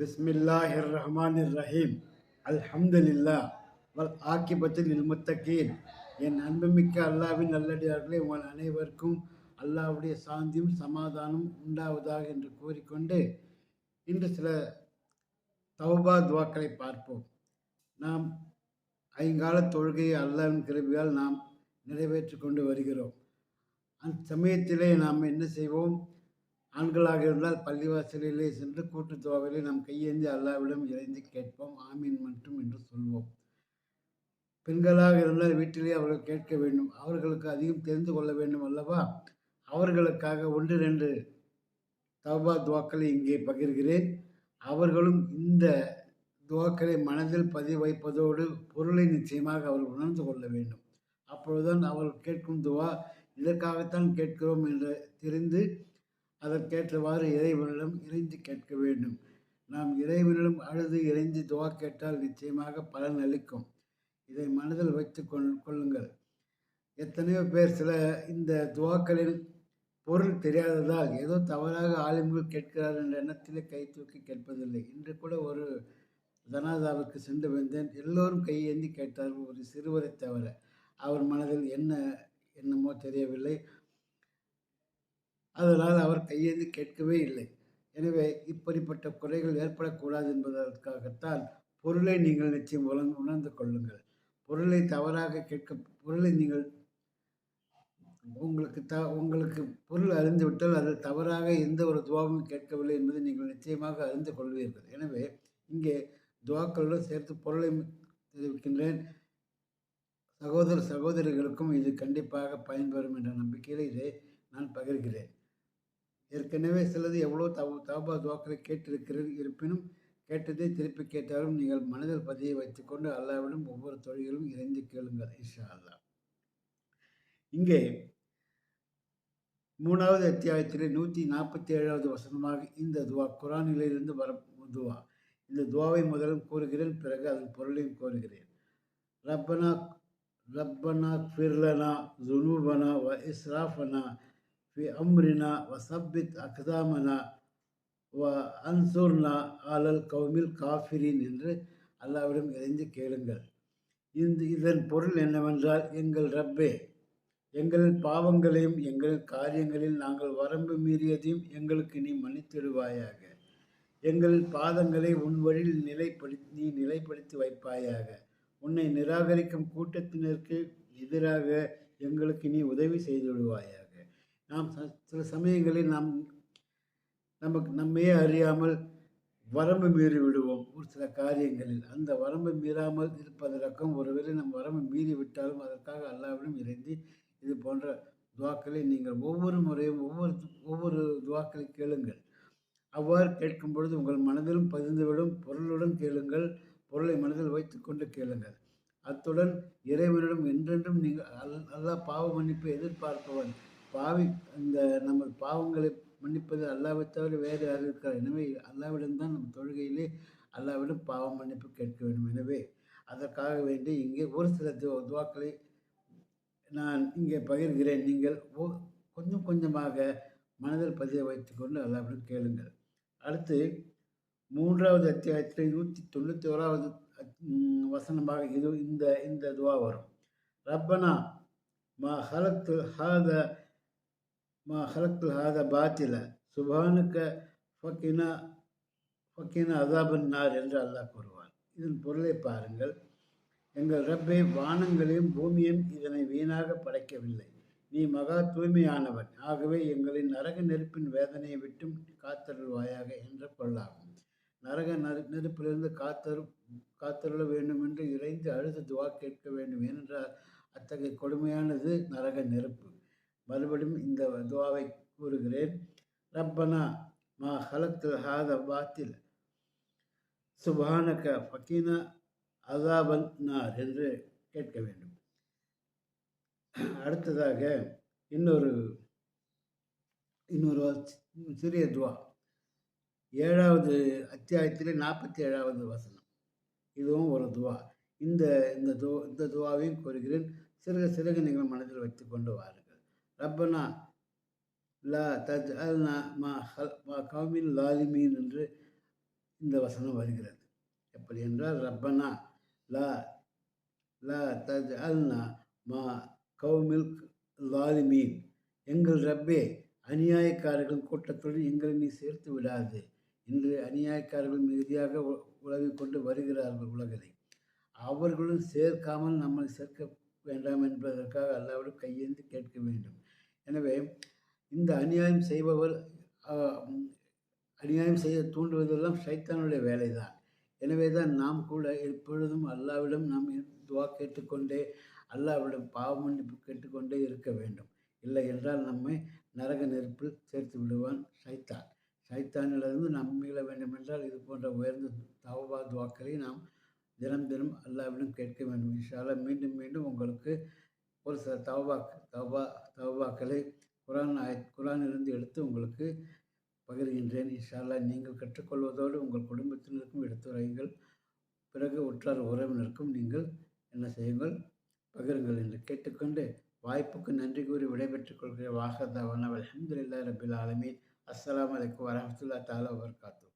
பிஸ்மில்லாஹிர் ரஹ்மான் ரஹீம் அல்ஹம்துல்லா வல் ஆக்கிபத்தில் இல்முத்தகீன் என் அன்புமிக்க அல்லாவின் நல்லடியார்களே உங்கள் அனைவருக்கும் அல்லாவுடைய சாந்தியும் சமாதானம் உண்டாவதாக என்று கூறிக்கொண்டு இன்று சில தௌபா துவாக்களை பார்ப்போம். நாம் ஐங்கால தொழுகையை அல்லாவின் கிருபியால் நாம் நிறைவேற்றி கொண்டு வருகிறோம். அந்த சமயத்திலே நாம் என்ன செய்வோம்? ஆண்களாக இருந்தால் பள்ளிவாசலிலே சென்று கூட்டு துவாவிலே நாம் கையேந்தி அல்லாவிடம் இறைந்து கேட்போம். ஆமீன் மட்டும் என்று சொல்வோம். பெண்களாக இருந்தால் வீட்டிலே அவர்கள் கேட்க வேண்டும். அவர்களுக்கு அதிகம் தெரிந்து கொள்ள வேண்டும் அல்லவா? அவர்களுக்காக ஒன்று ரெண்டு தவா துவாக்களை இங்கே பகிர்கிறேன். அவர்களும் இந்த துவாக்களை மனதில் பதிவு வைப்பதோடு பொருளை நிச்சயமாக அவர்கள் உணர்ந்து கொள்ள வேண்டும். அப்பொழுதுதான் அவர்கள் கேட்கும் துவா இதற்காகத்தான் கேட்கிறோம் என்று தெரிந்து அதற்கேற்றவாறு இறைவனிடம் இறைந்து கேட்க வேண்டும். நாம் இறைவனிடம் அழுது இறைந்து துவா கேட்டால் நிச்சயமாக பலன் அளிக்கும். இதை மனதில் வைத்து கொள்ளுங்கள். எத்தனையோ பேர் சில இந்த துவாக்களில் பொருள் தெரியாததால் ஏதோ தவறாக ஆளுமைகள் கேட்கிறார் என்ற எண்ணத்திலே கை தூக்கி கேட்பதில்லை. இன்று கூட ஒரு தனாதாவுக்கு சென்று வந்தேன். எல்லோரும் கையேந்தி கேட்டார் ஒரு சிறுவரை தவிர அவர் மனதில் என்ன என்னமோ தெரியவில்லை. அதனால் அவர் கையேந்து கேட்கவே இல்லை. எனவே இப்படிப்பட்ட குறைகள் ஏற்படக்கூடாது என்பதற்காகத்தான் பொருளை நீங்கள் நிச்சயம் உணர்ந்து கொள்ளுங்கள். பொருளை தவறாக கேட்க பொருளை நீங்கள் உங்களுக்கு த உங்களுக்கு பொருள் அறிந்துவிட்டால் அதில் தவறாக எந்த ஒரு துவாவும் கேட்கவில்லை என்பதை நீங்கள் நிச்சயமாக அறிந்து கொள்வீர்கள். எனவே இங்கே துவாக்களுடன் சேர்த்து பொருளை தெரிவிக்கின்றேன். சகோதர சகோதரிகளுக்கும் இது கண்டிப்பாக பயன்பெறும் என்ற நம்பிக்கையில் இதை நான் பகிர்கிறேன். ஏற்கனவே சிலது எவ்வளோ தவ தவபா துவாக்களை கேட்டிருக்கிறேன் இருப்பினும் கேட்டதை திருப்பி கேட்டாலும் நீங்கள் மனதில் பதியை வைத்துக்கொண்டு அல்லாவிடம் ஒவ்வொரு தொழிலும் இறைந்து கேளுங்கள் இஷா அல்லா இங்கே மூணாவது அத்தியாயத்திலே நூற்றி நாற்பத்தி ஏழாவது வசனமாக இந்த துவா குரானிலிருந்து வர துவா. இந்த துவாவை முதலும் கூறுகிறேன் பிறகு அதன் பொருளையும் கூறுகிறேன். ரப்பனா ரப்பனா ஃபிர்லனா ஜுனூபனா வ இஸ்ராஃபனா ஃபி அம்ரினா وثبت أقدامنا அக்தாமனா வ அன்சூர்னா ஆலல் கௌமில் காஃபிரின் என்று அல்லாவிடம் இறைந்து கேளுங்கள். இந்த இதன் பொருள் என்னவென்றால் எங்கள் ரப்பே எங்கள் பாவங்களையும் எங்கள் காரியங்களில் நாங்கள் வரம்பு மீறியதையும் எங்களுக்கு நீ மன்னித்திடுவாயாக. எங்கள் பாதங்களை உன் வழியில் நிலைப்படுத்தி நீ நிலைப்படுத்தி வைப்பாயாக. உன்னை நிராகரிக்கும் கூட்டத்தினருக்கு எதிராக எங்களுக்கு நீ உதவி செய்துவிடுவாயாக. நாம் சில சமயங்களில் நாம் நமக்கு நம்மையே அறியாமல் வரம்பு மீறி விடுவோம் ஒரு சில காரியங்களில். அந்த வரம்பு மீறாமல் இருப்பதற்கும் ஒருவேளை நம் வரம்பு மீறி விட்டாலும் அதற்காக அல்லாவிடம் இறைந்து இது போன்ற துவாக்களை நீங்கள் ஒவ்வொரு முறையும் ஒவ்வொரு ஒவ்வொரு துவாக்களை கேளுங்கள். அவ்வாறு கேட்கும் பொழுது உங்கள் மனதிலும் பதிந்துவிடும். பொருளுடன் கேளுங்கள். பொருளை மனதில் வைத்துக்கொண்டு கேளுங்கள். அத்துடன் இறைவனிடம் என்றென்றும் நீங்கள் அல் அல்லா பாவ மன்னிப்பை எதிர்பார்ப்பவன் பாவி அந்த நம்ம பாவங்களை மன்னிப்பது அல்லாவை தவிர வேறு யாரும் இருக்கிறார் எனவே அல்லாவிடம்தான் நம் தொழுகையிலே அல்லாவிடம் பாவம் மன்னிப்பு கேட்க வேண்டும். எனவே அதற்காக வேண்டி இங்கே ஒரு சில துவாக்களை நான் இங்கே பகிர்கிறேன். நீங்கள் கொஞ்சம் கொஞ்சமாக மனதில் பதிய வைத்துக்கொண்டு அல்லாவிடம் கேளுங்கள். அடுத்து மூன்றாவது அத்தியாயத்தில் நூற்றி தொண்ணூற்றி ஓராவது வசனமாக இது இந்த இந்த துவா வரும். ரப்பனா மா ஹலத்து ஹாத மா ஹலத்து ஹாத பாத்தில சுபானுக்க ஃபக்கினா ஃபக்கினா அதாபன் நார் என்று அல்லாஹ் கூறுவார் இதன் பொருளை பாருங்கள். எங்கள் ரப்பை வானங்களையும் பூமியும் இதனை வீணாக படைக்கவில்லை. நீ மகா தூய்மையானவன். ஆகவே எங்களின் நரக நெருப்பின் வேதனையை விட்டும் காத்தருள்வாயாக என்ற பொருளாகும். நரக நறு நெருப்பிலிருந்து காத்தரு காத்தருள வேண்டும் என்று இறைந்து அழுது துவா கேட்க வேண்டும் ஏனென்றால் அத்தகைய கொடுமையானது நரக நெருப்பு. மறுபடியும் இந்த துவாவை கூறுகிறேன். ரப்பனா மா ஹலத்து ஹாத பாத்தில். சுபானக ஃபக்கீனா அதாபன் நார் என்று கேட்க வேண்டும். அடுத்ததாக இன்னொரு இன்னொரு சிறிய துவா. ஏழாவது அத்தியாயத்திலே நாற்பத்தி ஏழாவது வசனம். இதுவும் ஒரு துவா. இந்த இந்த துவா இந்த துவாவையும் கூறுகிறேன். சிறுக சிறுக நீங்கள் மனதில் வைத்து கொண்டு வாருங்கள். ரப்பனா லா தஜ் அல்னா மா ஹல் மா கவுமின் லாலிமீன் என்று இந்த வசனம் வருகிறது. எப்படி என்றால் ரப்பனா லா லா தஜ் அல்னா மா கவுமில் லாலிமீன். எங்கள் ரப்பே அநியாயக்காரர்கள் கூட்டத்துடன் எங்களை நீ சேர்த்து விடாது இன்று அநியாயக்காரர்கள் மிகுதியாக உ- கொண்டு வருகிறார்கள் உலகத்தை அவர்களும் சேர்க்காமல் நம்மை சேர்க்க வேண்டாம் என்பதற்காக அல்லாவிடம் கையேந்து கேட்க வேண்டும். எனவே இந்த அநியாயம் செய்பவர் அநியாயம் செய்ய தூண்டுவதெல்லாம் சைத்தானுடைய வேலைதான். எனவே தான் நாம் கூட எப்பொழுதும் அல்லாவிடம் நாம் துவா கேட்டுக்கொண்டே அல்லாவிடம் பாவ மன்னிப்பு கேட்டுக்கொண்டே இருக்க வேண்டும். இல்லை என்றால் நம்மை நரக நெருப்பில் சேர்த்து விடுவான் சைத்தான். சைத்தானிலிருந்து நாம் மீள வேண்டும் என்றால் இது போன்ற உயர்ந்த தவபா துவாக்களை நாம் தினம் தினம் அல்லாவிடம் கேட்க வேண்டும். இன்ஷால்லா மீண்டும் மீண்டும் உங்களுக்கு ஒரு சில தவபாக் தவபா தவபாக்களை குரான் ஆய குரானிலிருந்து எடுத்து உங்களுக்கு பகிர்கின்றேன். இன்ஷால்லா நீங்கள் கற்றுக்கொள்வதோடு உங்கள் குடும்பத்தினருக்கும் எடுத்துரையுங்கள் பிறகு உற்றார் உறவினருக்கும் நீங்கள் என்ன செய்யுங்கள்? பகிருங்கள் என்று கேட்டுக்கொண்டு வாய்ப்புக்கு நன்றி கூறி விடைபெற்றுக் கொள்கிற வாகதவன அலமதுல்லா ரபில் ஆலமீன். அஸ்லாம் வலைக்கம் வரமத்துல்லா தாலா வபரகாத்துஹு.